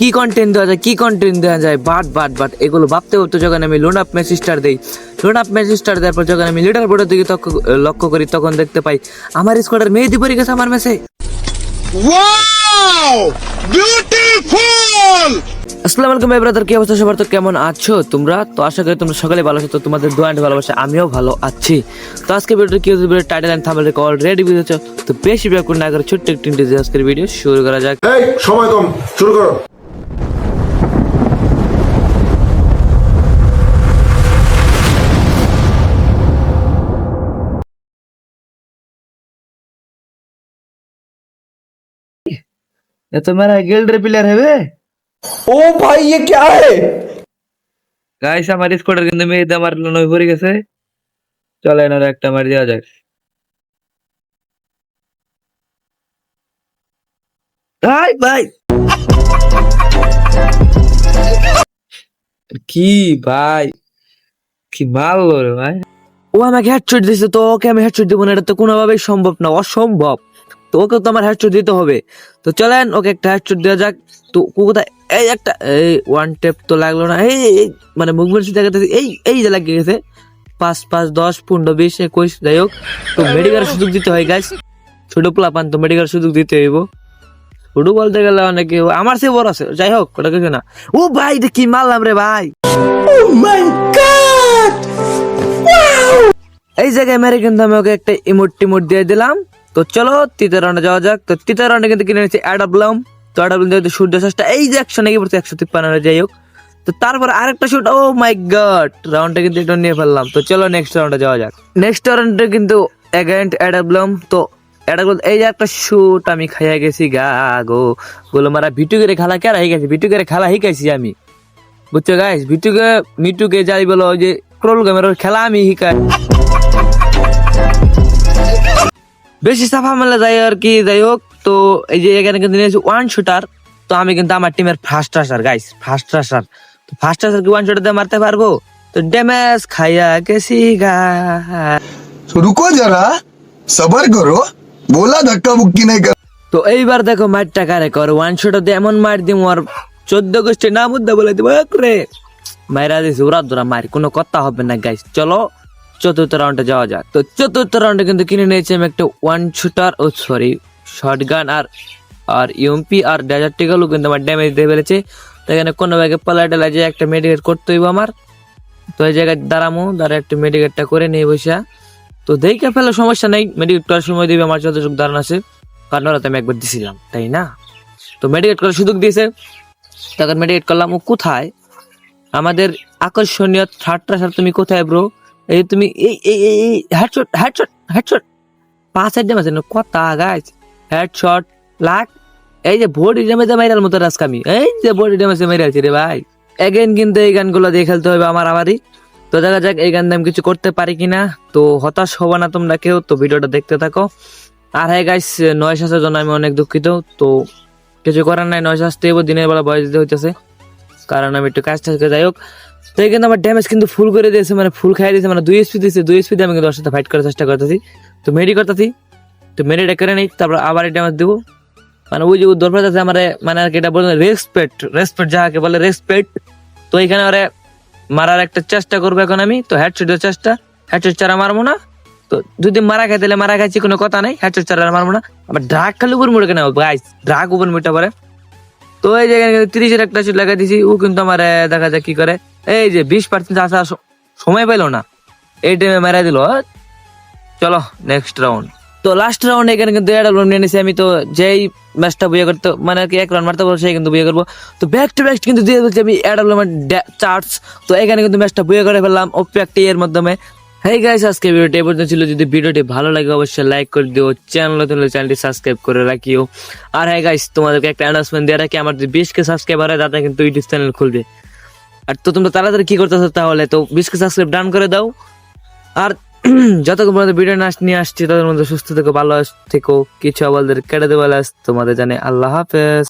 কি কন্টেন্ট দেওয়া যায় কি কন্টেন্ট দেওয়া যায়? বাট বাট বাট এগুলো ভাবতে হতো যখন আমি লোন আপ মেসেজটার দিই লোন আপ মেসেজটার দেওয়ার পর যখন আমি লিডার বোর্ডের দিকে লক্ষ্য করি তখন দেখতে পাই আমার স্কোয়াডের মেহেদি পরে গেছে আমার মেসে আসসালামু আলাইকুম ভাই ব্রাদার কি অবস্থা সবার? তো কেমন আছো তোমরা? তো আশা করি তোমরা সকালে ভালো আছো তো তোমাদের দোয়া ভালোবাসা আমিও ভালো আছি। তো আজকে ভিডিওটা কি হচ্ছে video title and thumbnail already বুঝেছ? তো বেশি ব্যাকুর না করে ছোট্ট একটি আজকের ভিডিও শুরু করা যাক। এই সময় কম শুরু করো। এ তো মেরা গিল্ড রে প্লেয়ার হবে ओ भाई ये क्या है গাইস আমার স্কোয়াডের কিন্তু মেয়েদের আমার লোন ভরে গেছে চলে এনার একটা মার দেওয়া যাক ভাই ভাই কি ভাই কি মারলো রে ভাই ও আমাকে হেডশট দিছে তো ওকে আমি হেডশট দিব না এটা তো কোনোভাবেই সম্ভব না অসম্ভব তো ওকে তো আমার হেডশট দিতে হবে। তো চলেন ওকে একটা হেডশট দেওয়া যাক। তো কোথায় এই একটা এই ওয়ান টেপ তো লাগল না। এই মানে মুভমেন্ট দেখাতেছি এই এই যে লাগিয়ে গেছে। পাঁচ পাঁচ দশ পনেরো বিশ একুশ যাই হোক। তো মেডিকেল সুযোগ দিতে হয় গাইস ছোট পোলা পান তো মেডিকেল সুযোগ দিতে হইব। ছোট বলতে গেলে অনেকে আমার সে বড় আছে। যাই হোক ওটা কিছু না। ও ভাই এটা কি মারলাম রে ভাই? এই জায়গায় মেরে কিন্তু আমি ওকে একটা ইমোট টিমোট দিয়ে দিলাম। তো চলো, তৃতীয় রাউন্ডে যাওয়া যাক। তো তৃতীয় রাউন্ডে কিন্তু কিনে নিয়েছি অ্যাডাবলাম তো অ্যাডাবলাম দিয়ে সূর্য শেষটা এই যে একশো নাকি পড়ছে একশো তিপ্পান্ন যাই হোক। তো তারপর আরেকটা শুট ও মাই গড রাউন্ডটা কিন্তু এটা নিয়ে ফেললাম। তো চলো নেক্সট রাউন্ডে যাওয়া যাক। নেক্সট রাউন্ডে কিন্তু এগেন্ট অ্যাডাবলাম তো এই যে একটা শুট আমি খাইয়া গেছি, গা গো। বলো মারা ভিটু করে খেলা কেরা হয়ে গেছে ভিটু করে খেলা শিখাইছি আমি। বুঝছ গাইস ভিটুকে, মিটুকে যাই বলো যে ক্রোল গেমের খেলা আমি শিখাই বেশি সাফা মেলা যাই আর কি যাই হোক তো এই যে এখানে কিন্তু নিয়েছি ওয়ান শুটার তো আমি কিন্তু আমার টিমের ফার্স্ট আসার গাইস ফার্স্ট আসার তো ফার্স্ট আসার কি ওয়ান শুটার দিয়ে মারতে পারব? তো ড্যামেজ খাইয়া গেছি গা রুকো যারা সবার করো। বোলা ধাক্কা মুক্কি নাই তো এইবার দেখো মারটা কারে কর। ওয়ান শুটার দিয়ে এমন মার দিম আর চোদ্দ গোষ্ঠী না মুদ্দা বলে দিব রে। মাইরা দিস ওরা ধরা মারি কোনো কথা হবে না গাইস চলো। চতুর্থ রাউন্ডে যাওয়া যাক। তো চতুর্থ রাউন্ডে কিন্তু কিনে নিয়েছি আমি একটা ওয়ান শুটার ও সরি শর্ট গান আর আর ইউএমপি আর ডেজার্টিগুলো কিন্তু আমার ড্যামেজ দিয়ে ফেলেছে। তো এখানে কোনো ব্যাগে পালা টেলা যে একটা মেডিকেট করতে হইব আমার। তো এই জায়গায় দাঁড়ামো দাঁড়া একটা মেডিকেটটা করে নিয়ে বসে তো দেখে ফেলে সমস্যা নেই মেডিকেট করার সময় দিবে, আমার যতটুকু ধারণা আছে, কারণ ওরা তো আমি একবার দিছিলাম, তাই না? তো মেডিকেট করার সুযোগ দিয়েছে। তখন মেডিকেট করলাম, ও কোথায়? আমাদের আকর্ষণীয় থার্ড ট্রাসার তুমি কোথায় ব্রো এই তুমি, এই এই এই হেডশট হেডশট হেডশট পাঁচ সাইড ড্যামেজ কথা গাছ হেডশট লাখ। এই যে বডি ড্যামেজে মাইরার মতো রাজকামি এই যে ড্যামেজে মেরে আছি রে ভাই। এগেন কিন্তু এই গানগুলো দিয়ে খেলতে হবে আমার আমারই। তো দেখা যাক এই গান আমি কিছু করতে পারি কিনা। তো হতাশ হব না তোমরা কেউ, তো ভিডিওটা দেখতে থাকো। আর হ্যাঁ গাইস নয় শ্বাসের জন্য আমি অনেক দুঃখিত। তো কিছু করার নাই, নয় শ্বাস দিনের বেলা বয়স দিতে হইতেছে। কারণ আমি একটু কাজ টাজ করে যাই হোক। তো কিন্তু আমার ড্যামেজ কিন্তু ফুল করে দিয়েছে মানে ফুল খাই দিয়েছে মানে দুই স্পিড দিয়েছে, দুই স্পিডে আমি কিন্তু ওর সাথে ফাইট করার চেষ্টা করতেছি। তো মেরি করতেছি। তো মেরিটা করে নিই, তারপর আবার ড্যামেজ দেবো। মানে ওই যে দরকার আছে আমার মানে আর কি এটা বলে রেসপেক্ট রেসপেক্ট যাকে বলে রেসপেক্ট তো এখানে ওরে মারার একটা চেষ্টা করব এখন আমি, তো হেডশটের চেষ্টা। হেডশট ছাড়া মারবো না। তো যদি মারা খাই তাহলে মারা খাইছি কোনো কথা নাই হেডশট ছাড়া আর মারবো না। আবার ড্রাগ খালি উপর মুড়ে কেন? গাইস ড্রাগ উপর মুড়টা পারে। তো এই জায়গায় তিরিশের একটা শুট লাগাই দিছি, ও কিন্তু আমার দেখা যায় কি করে। এই যে বিশ পার্সেন্ট আসা সময় পাইলো না। এই টাইমে মেরা দিল চলো নেক্সট রাউন্ড তো লাস্ট রাউন্ড এখানে কিন্তু এটা নিয়ে নিয়েছি আমি তো যেই ম্যাচটা বুয়ে করতে মানে আর কি এক রান মারতে পারব, সেই কিন্তু বুয়ে করব। তো ব্যাক টু ব্যাক কিন্তু দিয়ে বলছি আমি অ্যাডাবলমেন্ট চার্টস তো এখানে কিন্তু ম্যাচটা বুয়ে করে ফেললাম ওপি একটা এর মাধ্যমে। হেই গাইস আজকে ভিডিওটি এই পর্যন্ত ছিল। যদি ভিডিওটি ভালো লাগে, অবশ্যই লাইক করে দিও। চ্যানেল নতুন চ্যানেলটি সাবস্ক্রাইব করে রাখিও। আর হ্যাঁ গাইস তোমাদেরকে একটা অ্যানাউন্সমেন্ট দিয়ে রাখি। আমার যদি বিশ কে সাবস্ক্রাইবার হয় তাতে কিন্তু ইউটিউব চ্যানেল খুলবে। আর তো তোমরা তাড়াতাড়ি কি করতেছো তাহলে, তো বিশ কে সাবস্ক্রাইব ডান করে দাও। আর যতক্ষণ পর্যন্ত ভিডিও না নিয়ে আসছি তাদের মধ্যে সুস্থ থেকো, ভালো থেকো। কিছু আমাদের কেটে দেওয়া তোমাদের জানে। আল্লাহ হাফেজ।